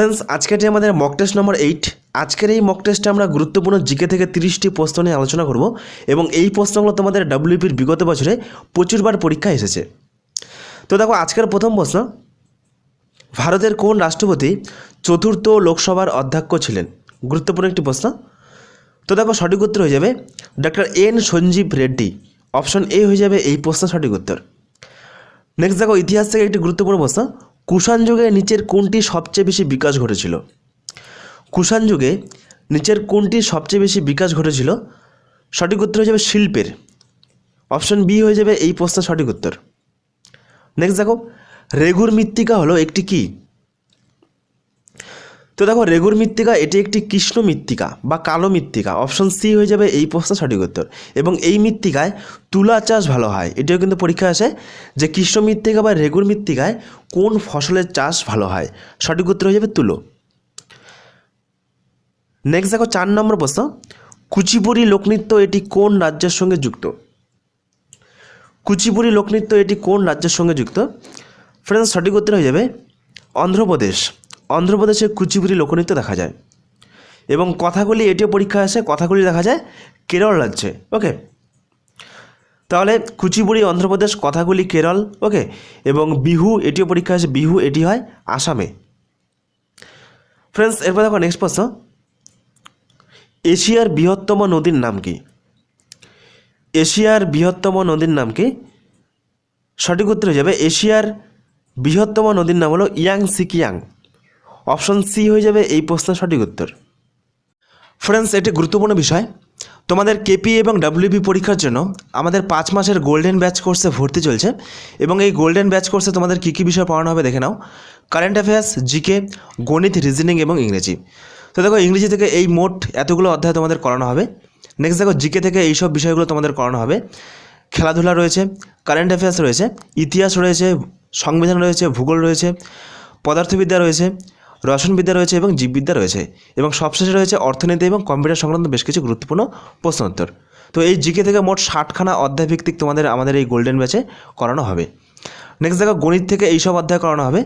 Friends আজকের যে আমাদের মক টেস্ট নম্বর এইট আজকের এই মক টেস্টে আমরা গুরুত্বপূর্ণ জিকে থেকে তিরিশটি প্রশ্ন নিয়ে আলোচনা করব এবং এই প্রশ্নগুলো তোমাদের ডাব্লিউপির বিগত বছরে প্রচুরবার পরীক্ষা এসেছে। তো দেখো, আজকের প্রথম প্রশ্ন, ভারতের কোন রাষ্ট্রপতি চতুর্থ লোকসভার অধ্যক্ষ ছিলেন? গুরুত্বপূর্ণ একটি প্রশ্ন। তো দেখো, সঠিক উত্তর হয়ে যাবে doctor N Sanjiva Reddy. Option A হয়ে যাবে এই প্রশ্ন সঠিক উত্তর। নেক্সট দেখো, ইতিহাস থেকে একটি গুরুত্বপূর্ণ প্রশ্ন কুষাণ যুগে নিচের কোনটি সবচেয়ে বেশি বিকাশ ঘটেছিল? কুষাণ যুগে নিচের কোনটি সবচেয়ে বেশি বিকাশ ঘটেছিল? সঠিক উত্তর হয়ে যাবে শিল্পের। অপশন বি হয়ে যাবে এই প্রশ্নের সঠিক উত্তর। নেক্সট দেখো, রেগুর মৃত্তিকা হলো একটি কি? তো দেখো, রেগুর মৃত্তিকা এটি একটি কৃষ্ণ মৃত্তিকা বা কালো মৃত্তিকা। অপশন সি হয়ে যাবে এই প্রশ্ন সঠিক উত্তর। এবং এই মৃত্তিকায় তুলা চাষ ভালো হয়। এটিও কিন্তু পরীক্ষা আসে যে কৃষ্ণ মৃত্তিকা বা রেগুর মৃত্তিকায় কোন ফসলের চাষ ভালো হয়। সঠিক উত্তর হয়ে যাবে তুলো। নেক্সট দেখো, চার নম্বর প্রশ্ন। কুচিপুড়ি লোকনৃত্য এটি কোন রাজ্যের সঙ্গে যুক্ত? কুচিপুড়ি লোকনৃত্য এটি কোন রাজ্যের সঙ্গে যুক্ত? ফ্রেন্ডস সঠিক উত্তর হয়ে যাবে অন্ধ্রপ্রদেশ। অন্ধ্রপ্রদেশে কুচিপুড়ি লোকনৃত্য দেখা যায়। এবং কথাগুলি এটিও পরীক্ষা আসে, কথাগুলি দেখা যায় কেরল রাজ্যে, ওকে? তাহলে কুচিপুড়ি, অন্ধ্রপ্রদেশ, কথাগুলি কেরল, ওকে? এবং বিহু, এটিও পরীক্ষা আসে, বিহু, এটি হয় আসামে। ফ্রেন্ডস এরপর দেখো নেক্সট প্রশ্ন। এশিয়ার বৃহত্তম নদীর নাম কি? এশিয়ার বৃহত্তম নদীর নাম কি? সঠিক উত্তর হয়ে যাবে এশিয়ার বৃহত্তম নদীর নাম হলো ইয়াং সিকিয়াং অপশন সি হয়ে যাবে এই প্রশ্নের সঠিক উত্তর। ফ্রেন্ডস এটি গুরুত্বপূর্ণ বিষয়। তোমাদের কেপি এবং ডাব্লিউবি পরীক্ষার জন্য আমাদের পাঁচ মাসের গোল্ডেন ব্যাচ কোর্সে ভর্তি চলছে এবং এই গোল্ডেন ব্যাচ কোর্সে তোমাদের কী কী বিষয় পড়ানো হবে দেখে নাও। কারেন্ট অ্যাফেয়ার্স জিকে গণিত রিজনিং এবং ইংরেজি তো দেখো ইংরেজি থেকে এই মোট এতগুলো অধ্যায় তোমাদের করানো হবে। নেক্সট দেখো জিকে থেকে এই সব বিষয়গুলো তোমাদের করানো হবে। খেলাধুলা রয়েছে কারেন্ট অ্যাফেয়ার্স রয়েছে, ইতিহাস রয়েছে, সংবিধান রয়েছে, ভূগোল রয়েছে, পদার্থবিদ্যা রয়েছে রসায়নবিদ্যা রয়েছে এবং জীববিদ্যা রয়েছে এবং সবশেষে রয়েছে অর্থনীতি এবং কম্পিউটার সংক্রান্ত বেশ কিছু গুরুত্বপূর্ণ প্রশ্ন উত্তর তো এই জিকে থেকে মোট ষাটখানা অধ্যায় ভিত্তিক তোমাদের আমাদের এই গোল্ডেন ব্যাচে করানো হবে। নেক্সট দেখো, গণিত থেকে এইসব অধ্যায় করানো হবে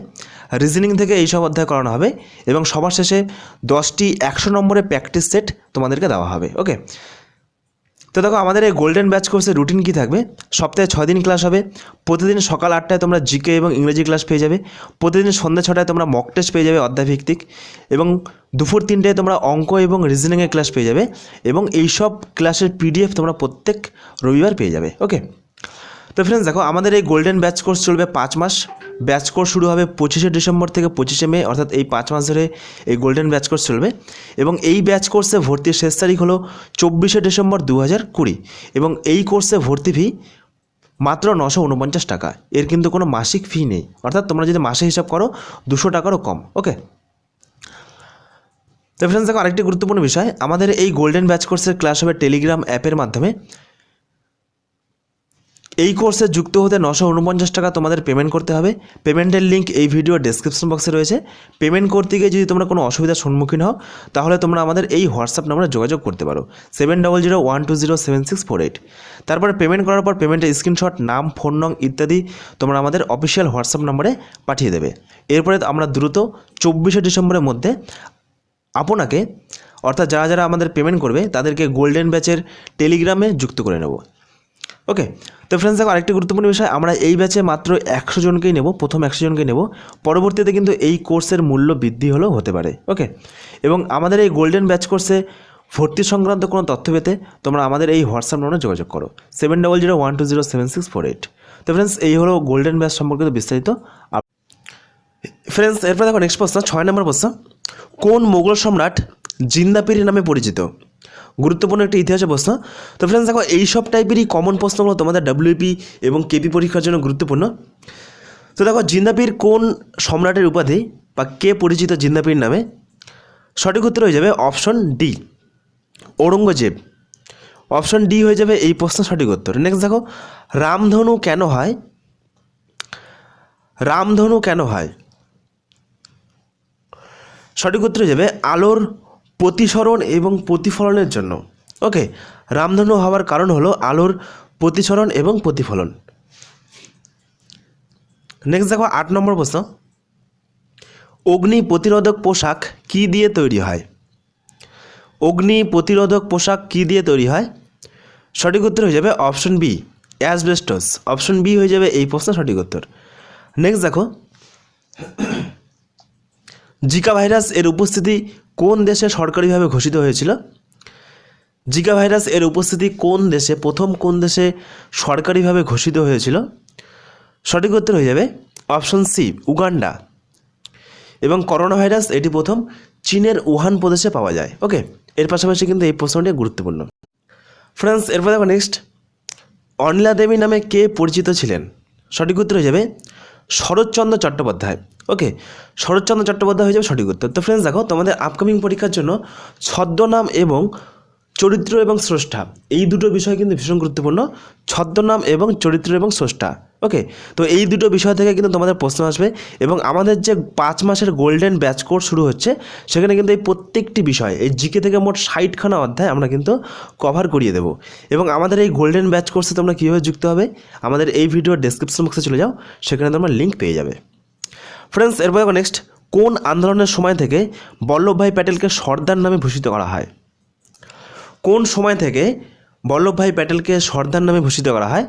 রিজনিং থেকে এইসব অধ্যায় করানো হবে এবং সবার শেষে দশটি একশো নম্বরের প্র্যাকটিস সেট তোমাদেরকে দেওয়া হবে ওকে তো দেখো, আমাদের এই গোল্ডেন ব্যাচ কোর্সের রুটিন কী থাকবে? সপ্তাহে ছয় দিন ক্লাস হবে। প্রতিদিন সকাল আটটায় তোমরা জিকে এবং ইংরেজি ক্লাস পেয়ে যাবে। প্রতিদিন সন্ধ্যা ছটায় তোমরা মক টেস্ট পেয়ে যাবে অধ্যায়ভিত্তিক। এবং দুপুর তিনটায় তোমরা অঙ্ক এবং রিজনিংয়ের ক্লাস পেয়ে যাবে। এবং এই সব ক্লাসের পিডিএফ তোমরা প্রত্যেক রবিবার পেয়ে যাবে। ওকে তো ফ্রেন্ডস দেখো, আমাদের এই গোল্ডেন ব্যাচ কোর্স চলবে পাঁচ মাস। ব্যাচ কোর্স শুরু হবে পঁচিশে ডিসেম্বর থেকে পঁচিশে মে, অর্থাৎ এই পাঁচ মাস ধরে এই গোল্ডেন ব্যাচ কোর্স চলবে। এবং এই ব্যাচ কোর্সে ভর্তির শেষ তারিখ হলো চব্বিশে ডিসেম্বর দু হাজার কুড়ি। এবং এই কোর্সে ভর্তি ফি মাত্র নশো উনপঞ্চাশ টাকা। এর কিন্তু কোনো মাসিক ফি নেই। অর্থাৎ তোমরা যদি মাসে হিসাব করো, দুশো টাকারও কম। ওকে? তো ফ্রেন্ডস দেখো আরেকটি গুরুত্বপূর্ণ বিষয়। আমাদের এই গোল্ডেন ব্যাচ কোর্সের ক্লাস হবে টেলিগ্রাম অ্যাপের মাধ্যমে। এই কোর্সে যুক্ত হতে নশো উনপঞ্চাশ টাকা তোমাদের পেমেন্ট করতে হবে। পেমেন্টের লিঙ্ক এই ভিডিও ডেসক্রিপশন বক্সে রয়েছে। পেমেন্ট করতে গিয়ে যদি তোমরা কোনো অসুবিধার সম্মুখীন হও, তাহলে তোমরা আমাদের এই হোয়াটসঅ্যাপ নম্বরে যোগাযোগ করতে পারো। Seven double zero one two zero seven six four eight তারপরে পেমেন্ট করার পর পেমেন্টের স্ক্রিনশট নাম ফোন নং ইত্যাদি তোমরা আমাদের অফিসিয়াল হোয়াটসঅ্যাপ নম্বরে পাঠিয়ে দেবে। এরপরে আমরা দ্রুত চব্বিশে ডিসেম্বরের মধ্যে আপনাকে, অর্থাৎ যারা যারা আমাদের পেমেন্ট করবে, তাদেরকে গোল্ডেন ব্যাচের টেলিগ্রামে যুক্ত করে নেব। ওকে তো ফ্রেন্ডস দেখো আরেকটি গুরুত্বপূর্ণ বিষয়, আমরা এই ব্যাচে মাত্র একশো জনকেই নেব, প্রথম একশো জনকে নেব, পরবর্তীতে কিন্তু এই কোর্সের মূল্য বৃদ্ধি হলেও হতে পারে ওকে এবং আমাদের এই গোল্ডেন ব্যাচ কোর্সে ভর্তি সংক্রান্ত কোনো তথ্য পেতে তোমরা আমাদের এই হোয়াটসঅ্যাপ নম্বরে যোগাযোগ করো seven double zero one two zero seven six four eight তো ফ্রেন্ডস এই হলো গোল্ডেন ব্যাচ সম্পর্কিত বিস্তারিত ফ্রেন্ডস এরপর দেখো নেক্সট প্রশ্ন, ছয় নম্বর প্রশ্ন। কোন মোগল সম্রাট জিন্দাপিরি নামে পরিচিত? গুরুত্বপূর্ণ একটি ইতিহাসের প্রশ্ন। তো ফ্রেন্ডস দেখো এইসব টাইপেরই কমন প্রশ্নগুলো তোমাদের ডাব্লিউপি এবং কেপি পরীক্ষার জন্য গুরুত্বপূর্ণ। তো দেখো, জিন্দাপির কোন সম্রাটের উপাধি বা কে পরিচিত জিন্দাপির নামে? সঠিক উত্তর হয়ে যাবে option D Aurangzeb. Option D হয়ে যাবে এই প্রশ্ন সঠিক উত্তর। নেক্সট দেখো, রামধনু কেন হয়? রামধনু কেন হয়? সঠিক উত্তর হয়ে যাবে আলোর প্রতিসরণ এবং প্রতিফলনের জন্য। ওকে, রামধনু হওয়ার কারণ হলো আলোর প্রতিসরণ এবং প্রতিফলন। নেক্সট দেখো, আট নম্বর প্রশ্ন। অগ্নি প্রতিরোধক পোশাক কি দিয়ে তৈরি হয়? অগ্নি প্রতিরোধক পোশাক কি দিয়ে তৈরি হয়? সঠিক উত্তর হয়ে যাবে option B, asbestos. Option B হয়ে যাবে এই প্রশ্ন সঠিক উত্তর। নেক্সট দেখো। জিকা ভাইরাস এর উপস্থিতি কোন দেশে সরকারিভাবে ঘোষিত হয়েছিল? জিকা ভাইরাস এর উপস্থিতি কোন দেশে, প্রথম কোন দেশে সরকারিভাবে ঘোষিত হয়েছিল? সঠিক উত্তর হয়ে যাবে অপশন সি, উগান্ডা। এবং করোনা ভাইরাস এটি প্রথম চীনের উহান প্রদেশে পাওয়া যায়। ওকে, এর পাশাপাশি কিন্তু এই প্রশ্নটি গুরুত্বপূর্ণ। ফ্রেন্ডস এরপর দেখো নেক্সট অনিলা দেবী নামে কে পরিচিত ছিলেন? সঠিক উত্তর হয়ে যাবে শরৎচন্দ্র চট্টোপাধ্যায়। ওকে শরৎচন্দ্র চট্টোপাধ্যায় হয়ে যাবে সঠিক উত্তর। তো ফ্রেন্ডস দেখো, তোমাদের আপকামিং পরীক্ষার জন্য ছদ্মনাম এবং চরিত্র এবং স্রষ্টা, এই দুটো বিষয় কিন্তু ভীষণ গুরুত্বপূর্ণ। ছদ্মনাম এবং চরিত্র এবং স্রষ্টা ওকে তো এই দুটো বিষয় থেকে কিন্তু তোমাদের প্রশ্ন আসবে এবং আমাদের যে পাঁচ মাসের গোল্ডেন ব্যাচ কোর্স শুরু হচ্ছে, সেখানে কিন্তু এই প্রত্যেকটি বিষয়, এই জিকে থেকে মোট ষাটখানা অধ্যায় আমরা কিন্তু কভার করিয়ে দেবো। এবং আমাদের এই গোল্ডেন ব্যাচ কোর্সে তোমরা কীভাবে যুক্ত হবে, আমাদের এই ভিডিওর ডেসক্রিপশন বক্সে চলে যাও, সেখানে তোমরা লিঙ্ক পেয়ে যাবে। ফ্রেন্ডস, এরপর নেক্সট কোন আন্দোলনের সময় থেকে বল্লভভাই প্যাটেলকে সর্দার নামে ভূষিত করা হয়? কোন সময় থেকে বল্লভভাই প্যাটেলকে সর্দার নামে ভূষিত করা হয়?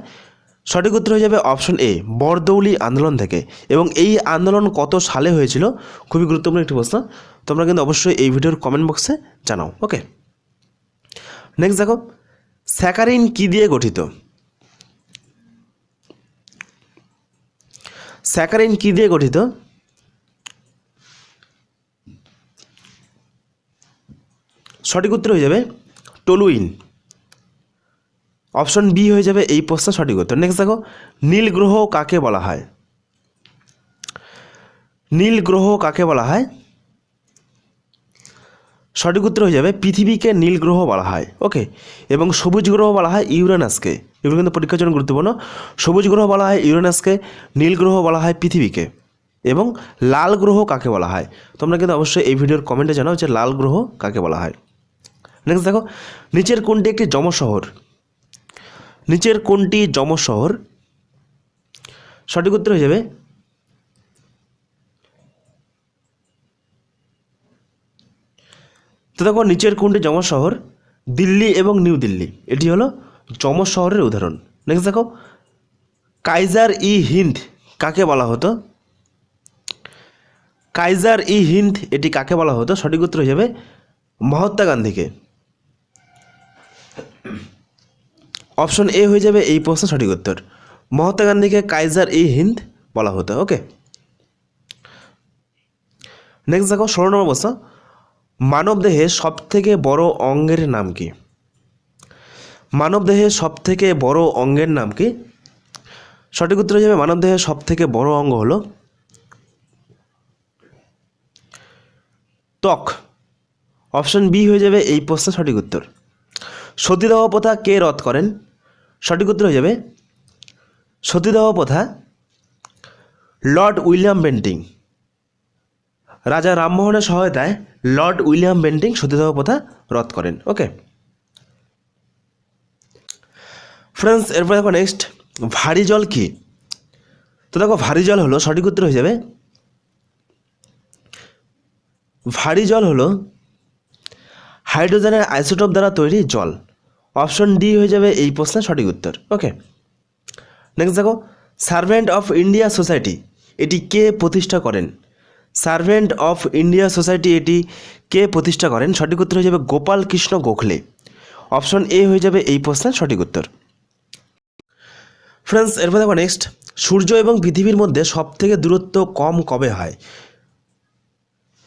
সঠিক উত্তর হয়ে যাবে অপশন এ বরদৌলি আন্দোলন থেকে। এবং এই আন্দোলন কত সালে হয়েছিল? খুবই গুরুত্বপূর্ণ একটি প্রশ্ন। তোমরা কিন্তু অবশ্যই এই ভিডিওর কমেন্ট বক্সে জানাও ওকে নেক্সট দেখো, স্যাকারিন কি দিয়ে গঠিত? স্যাকারিন কি দিয়ে গঠিত? সঠিক উত্তর হয়ে যাবে টলুইন অপশন বি হয়ে যাবে এই প্রশ্ন সঠিক উত্তর। নেক্সট দেখো, নীল গ্রহ কাকে বলা হয়? নীল গ্রহ কাকে বলা হয়? সঠিক উত্তর হয়ে যাবে পৃথিবীকে নীল গ্রহ বলা হয়। ওকে এবং সবুজ গ্রহ বলা হয় ইউরেনাসকে। এগুলো কিন্তু পরীক্ষার জন্য গুরুত্বপূর্ণ। সবুজ গ্রহ বলা হয় ইউরেনাসকে, নীল গ্রহ বলা হয় পৃথিবীকে। এবং লাল গ্রহ কাকে বলা হয়? তোমরা কিন্তু অবশ্যই এই ভিডিওর কমেন্টে জানাও যে লাল গ্রহ কাকে বলা হয়। নেক্সট দেখো, নিচের কোনটি একটি যম শহর নিচের কোনটি যম শহর সঠিক উত্তর হয়ে যাবে? তো দেখো, নিচের কোনটি যম শহর দিল্লি এবং নিউ দিল্লি। এটি হলো যম শহরের উদাহরণ। নেক্সট দেখো কাইজার ই হিন্দ কাকে বলা হতো? কাইজার ই হিন্দ এটি কাকে বলা হতো? সঠিক উত্তর হয়ে যাবে মহাত্মা গান্ধীকে। অপশন এ হয়ে যাবে এই প্রশ্ন সঠিক উত্তর। মহাত্মা গান্ধীকে কাইজার ই হিন্দ বলা হতো, ওকে? নেক্সট দেখো, ষোলো নম্বর প্রশ্ন। মানবদেহে সবথেকে বড় অঙ্গের নাম কি? মানবদেহে সবথেকে বড় অঙ্গের নাম কি? সঠিক উত্তর যাবে মানবদেহের সবথেকে বড় অঙ্গ হলো ত্বক। অপশন বি হয়ে যাবে এই প্রশ্নের সঠিক উত্তর। সতীদাহ প্রথা কে রদ করেন? সঠিক উত্তর হয়ে যাবে। সতীদাহ প্রথা, লর্ড উইলিয়াম বেন্টিং। রাজা রামমোহনের সহায়তায় লর্ড উইলিয়াম বেন্টিং সতীদাহ প্রথা রদ করেন। ওকে। ফ্রেন্ডস, এরপর দেখো নেক্সট ভারী জল কি? তো দেখো, ভারী জল হলো, সঠিক উত্তর হয়ে যাবে। ভারী জল হলো, হাইড্রোজেনের আইসোটোপ দ্বারা তৈরি জল। অপশন ডি হয়ে যাবে এই প্রশ্নের সঠিক উত্তর। ওকে নেক্সট দেখো সার্ভেন্ট অফ ইন্ডিয়া সোসাইটি এটি কে প্রতিষ্ঠা করেন? সার্ভেন্ট অফ ইন্ডিয়া সোসাইটি এটি কে প্রতিষ্ঠা করেন? সঠিক উত্তর হয়ে যাবে গোপাল কৃষ্ণ গোখলে। অপশন এ হয়ে যাবে এই প্রশ্নের সঠিক উত্তর। ফ্রেন্ডস এরপর দেখো নেক্সট সূর্য এবং পৃথিবীর মধ্যে সবথেকে দূরত্ব কম কবে হয়?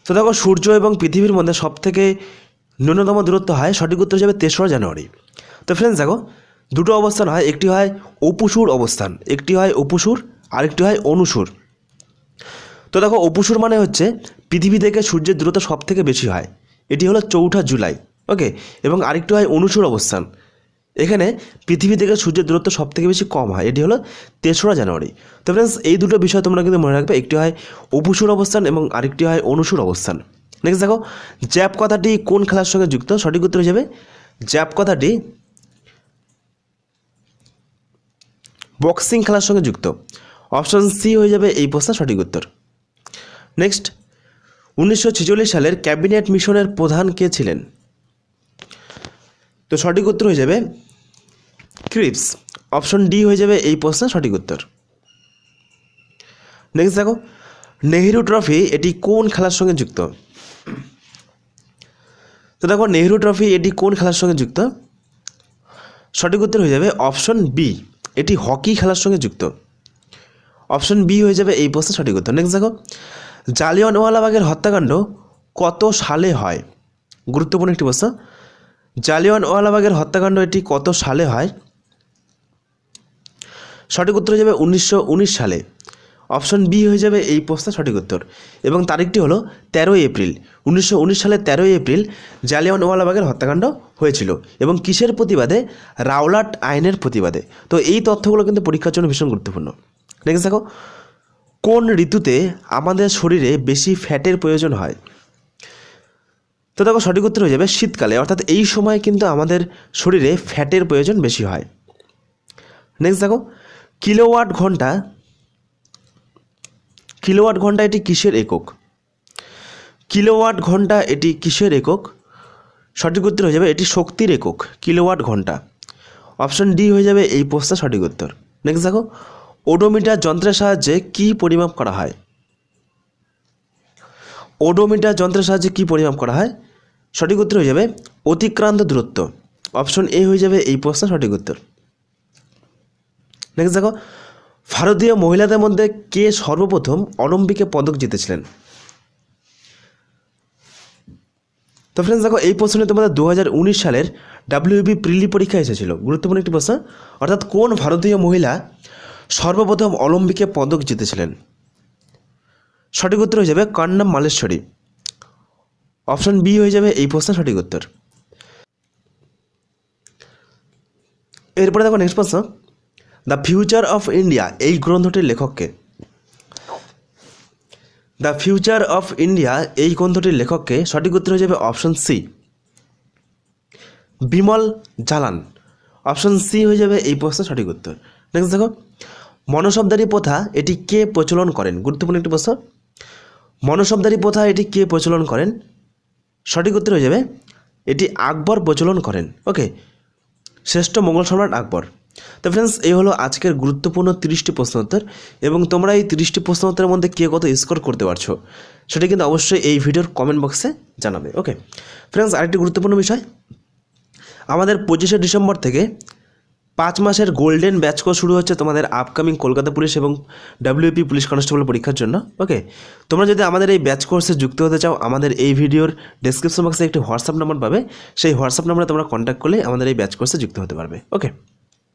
তো দেখো, সূর্য এবং পৃথিবীর মধ্যে সবথেকে ন্যূনতম দূরত্ব হয়, সঠিক উত্তর হয়ে যাবে তেসরা জানুয়ারি। তো ফ্রেন্ডস দেখো, দুটো অবস্থান হয়, একটি হয় অপুসুর অবস্থান, একটি হয় অপুসুর, আরেকটি হয় অনুসুর। তো দেখো, অপুসুর মানে হচ্ছে পৃথিবী থেকে সূর্যের দূরত্ব সব থেকে বেশি হয়। এটি হলো চৌঠা জুলাই, ওকে? এবং আরেকটি হয় অনুসুর অবস্থান। এখানে পৃথিবী থেকে সূর্যের দূরত্ব সব থেকে বেশি কম হয়, এটি হলো তেসরা জানুয়ারি। তো ফ্রেন্ডস এই দুটো বিষয় তোমরা কিন্তু মনে রাখবে, একটি হয় অপুসুর অবস্থান এবং আরেকটি হয় অনুসুর অবস্থান। নেক্সট দেখো, জ্যাপ কথাটি কোন খেলার সঙ্গে যুক্ত? সঠিক উত্তর হিসেবে জ্যাপ কথাটি বক্সিং খেলার সঙ্গে যুক্ত। অপশন সি হয়ে যাবে এই প্রশ্নের সঠিক উত্তর। নেক্সট উনিশশো ছেচল্লিশ সালের ক্যাবিনেট মিশনের প্রধান কে ছিলেন? তো সঠিক উত্তর হয়ে যাবে ক্রিপস। অপশন ডি হয়ে যাবে এই প্রশ্নের সঠিক উত্তর। নেক্সট দেখো, নেহেরু ট্রফি এটি কোন খেলার সঙ্গে যুক্ত? তো দেখো, নেহেরু ট্রফি এটি কোন খেলার সঙ্গে যুক্ত? সঠিক উত্তর হয়ে যাবে অপশন বি এটি হকি খেলার সঙ্গে যুক্ত। অপশন বি হয়ে যাবে এই প্রশ্নের সঠিক উত্তর। নেক্সট দেখো, জালিয়ানওয়ালাবাগের হত্যাকাণ্ড কত সালে হয়? গুরুত্বপূর্ণ একটি প্রশ্ন। জালিয়ানওয়ালাবাগের হত্যাকাণ্ড এটি কত সালে হয়? সঠিক উত্তর হয়ে যাবে উনিশশো উনিশ সালে। অপশন বি হয়ে যাবে এই প্রশ্নের সঠিক উত্তর। এবং তারিখটি হলো তেরোই এপ্রিল। উনিশশো উনিশ সালের তেরোই এপ্রিল জালিয়ানওয়ালাবাগের হত্যাকাণ্ড হয়েছিল এবং কিসের প্রতিবাদে? রাওলাট আইনের প্রতিবাদে। তো এই তথ্যগুলো কিন্তু পরীক্ষার জন্য ভীষণ গুরুত্বপূর্ণ। নেক্সট দেখো কোন ঋতুতে আমাদের শরীরে বেশি ফ্যাটের প্রয়োজন হয়? তো দেখো, সঠিক উত্তর হয়ে যাবে শীতকালে। অর্থাৎ এই সময় কিন্তু আমাদের শরীরে ফ্যাটের প্রয়োজন বেশি হয়। নেক্সট দেখো, কিলোওয়াট ঘণ্টা কিলোওয়াট ঘণ্টা এটি কিসের একক? কিলোওয়াট ঘণ্টা এটি কিসের একক? সঠিক উত্তর হয়ে যাবে, এটি শক্তির একক, কিলোওয়াট ঘণ্টা। অপশন ডি হয়ে যাবে এই প্রশ্নের সঠিক উত্তর। নেক্সট দেখো, ওডোমিটার যন্ত্রের সাহায্যে কি পরিমাপ করা হয়? ওডোমিটার যন্ত্রের সাহায্যে কি পরিমাপ করা হয়? সঠিক উত্তর হয়ে যাবে, অতিক্রান্ত দূরত্ব। অপশন এ হয়ে যাবে এই প্রশ্নের সঠিক উত্তর। নেক্সট দেখো ভারতীয় মহিলাদের মধ্যে কে সর্বপ্রথম অলিম্পিকে পদক জিতেছিলেন? তো ফ্রেন্ডস দেখো, এই প্রশ্নে তোমাদের দু হাজার উনিশ সালের ডাব্লিউবি প্রিলি পরীক্ষা এসেছিল। গুরুত্বপূর্ণ একটি প্রশ্ন। অর্থাৎ কোন ভারতীয় মহিলা সর্বপ্রথম অলিম্পিকে পদক জিতেছিলেন? সঠিক উত্তর হয়ে যাবে কন্নম মালেশ্বরী। অপশন বি হয়ে যাবে এই প্রশ্নের সঠিক উত্তর। এরপরে দেখো নেক্সট প্রশ্ন। দ্য ফিউচার অফ ইন্ডিয়া, এই গ্রন্থটির লেখককে। দ্য ফিউচার অফ ইন্ডিয়া, এই গ্রন্থটির লেখককে সঠিক উত্তর হয়ে যাবে option C. Bimal Jalan. Option C হয়ে যাবে এই প্রশ্নের সঠিক উত্তর। নেক্সট দেখো। মনসবদারি প্রথা, এটি কে প্রচলন করেন? গুরুত্বপূর্ণ একটি প্রশ্ন। মনসবদারি প্রথা, এটি কে প্রচলন করেন? সঠিক উত্তর হয়ে যাবে, এটি আকবর প্রচলন করেন। ওকে। শ্রেষ্ঠ মোগল সম্রাট আকবর। তো ফ্রেন্ডস এই হলো আজকের গুরুত্বপূর্ণ তিরিশটি প্রশ্নোত্তর এবং তোমরা এই তিরিশটি প্রশ্ন উত্তরের মধ্যে কে কত স্কোর করতে পারছ, সেটা কিন্তু অবশ্যই এই ভিডিওর কমেন্ট বক্সে জানাবে ওকে ফ্রেন্ডস আরেকটি গুরুত্বপূর্ণ বিষয়, আমাদের পঁচিশে ডিসেম্বর থেকে পাঁচ মাসের গোল্ডেন ব্যাচ কোর্স শুরু হচ্ছে তোমাদের আপকামিং কলকাতা পুলিশ এবং ডাব্লিউপি পুলিশ কনস্টেবল পরীক্ষার জন্য ওকে তোমরা যদি আমাদের এই ব্যাচ কোর্সে যুক্ত হতে চাও, আমাদের এই ভিডিওর ডেসক্রিপশন বক্সে একটি হোয়াটসঅ্যাপ নাম্বার পাবে, সেই হোয়াটসঅ্যাপ নাম্বারে তোমরা কন্ট্যাক্ট করলে আমাদের এই ব্যাচ কোর্সে যুক্ত হতে পারবে ওকে